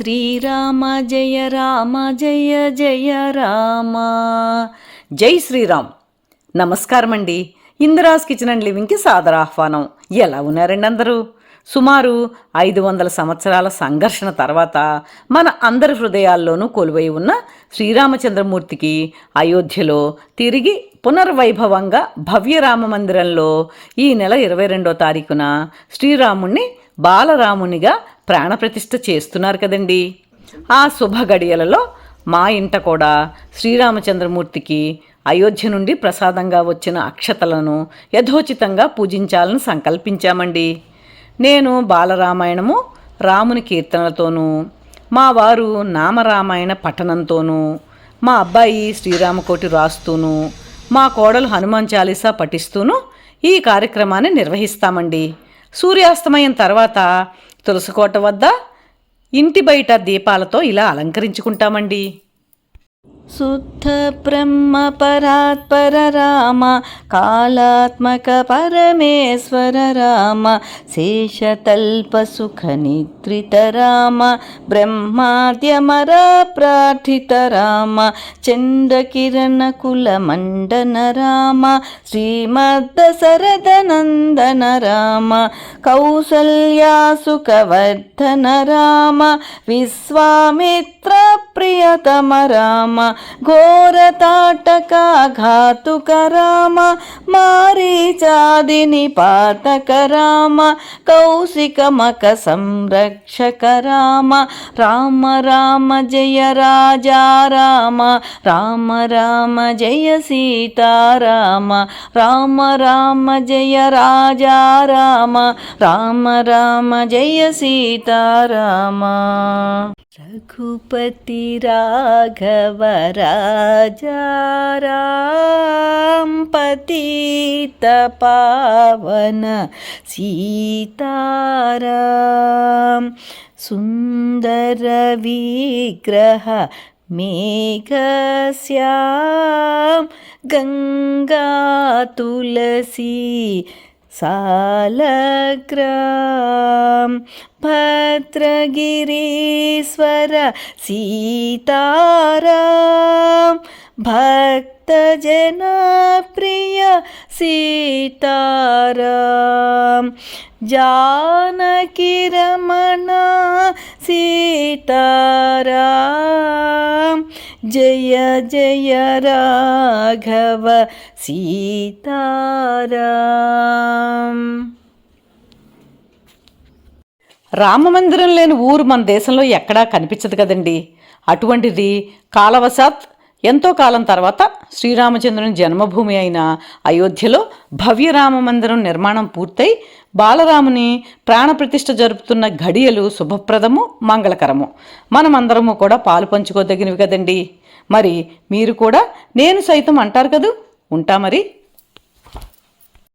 శ్రీరామ జయ రామ జయ జయ రామ. జై శ్రీరామ్. నమస్కారం అండి ఇందిరాస్ కిచెన్ అండ్ లివింగ్కి సాదర ఆహ్వానం. ఎలా ఉన్నారండి అందరూ? సుమారు ఐదు వందల సంవత్సరాల సంఘర్షణ తర్వాత మన అందరి హృదయాల్లోనూ కొలువై ఉన్న శ్రీరామచంద్రమూర్తికి అయోధ్యలో తిరిగి పునర్వైభవంగా భవ్యరామ మందిరంలో ఈ నెల ఇరవై రెండో తారీఖున శ్రీరాముణ్ణి బాలరామునిగా ప్రాణప్రతిష్ఠ చేస్తున్నారు కదండి. ఆ శుభ గడియలలో మా ఇంట కూడా శ్రీరామచంద్రమూర్తికి అయోధ్య నుండి ప్రసాదంగా వచ్చిన అక్షతలను యథోచితంగా పూజించాలని సంకల్పించామండి. నేను బాలరామాయణము రాముని కీర్తనలతోనూ మా వారు నామరామాయణ పఠనంతోనూ మా అబ్బాయి శ్రీరామకోటి రాస్తూను మా కోడలు హనుమాన్ చాలీసా పఠిస్తూను ఈ కార్యక్రమాన్ని నిర్వహిస్తామండి. సూర్యాస్తమయం తర్వాత తులసికోట వద్ద ఇంటి బయట దీపాలతో ఇలా అలంకరించుకుంటామండి. శుద్ధ బ్రహ్మ పరాత్పర రామ కాళాత్మక పరమేశ్వర రామ శేషతల్ప సుఖ నిద్రిత రామ బ్రహ్మాద్యమర ప్రార్థిత రామ చంద్రకిరణ కుల మండన రామ శ్రీమద్దశరథనందన ప్రియతమ రామ ఘోరతాటక ఘాతుక రామ ఘోరతాటకాఘాతుక రామ మారీచాదిని పాతక రామ కౌశికమక సంరక్షక రామ రామ రామ జయ రాజా రామ రామ రామ జయ సీతారామ రామ రామ జయ రాజా రామ రామ రామ జయ సీతారామ. रघुपति राघव रघुपतिराघवराजारा पतितपावन सीतारां सुन्दरवि ग्रह मेघस्या गङ्गा तुलसी తులసీ సాలగ్రాం భద్రగిరీశ్వర సీతారాం భక్తజనప్రియ జానకి జానకిరమణ సీతారాం. జయ జయ రాఘవ సీతారాం. రామమందిరం లేని ఊరు మన దేశంలో ఎక్కడా కనిపించదు కదండి. అటువంటిది కాలవశాత్ ఎంతో కాలం తర్వాత శ్రీరామచంద్రుని జన్మభూమి అయిన అయోధ్యలో భవ్యరామ మందిరం నిర్మాణం పూర్తయి బాలరాముని ప్రాణప్రతిష్ఠ జరుపుతున్న ఘడియలు శుభప్రదము మంగళకరము. మనమందరము కూడా పాలు పంచుకోదగినవి కదండి. మరి మీరు కూడా నేను సైతం అంటారు కదూ? ఉంటా మరి.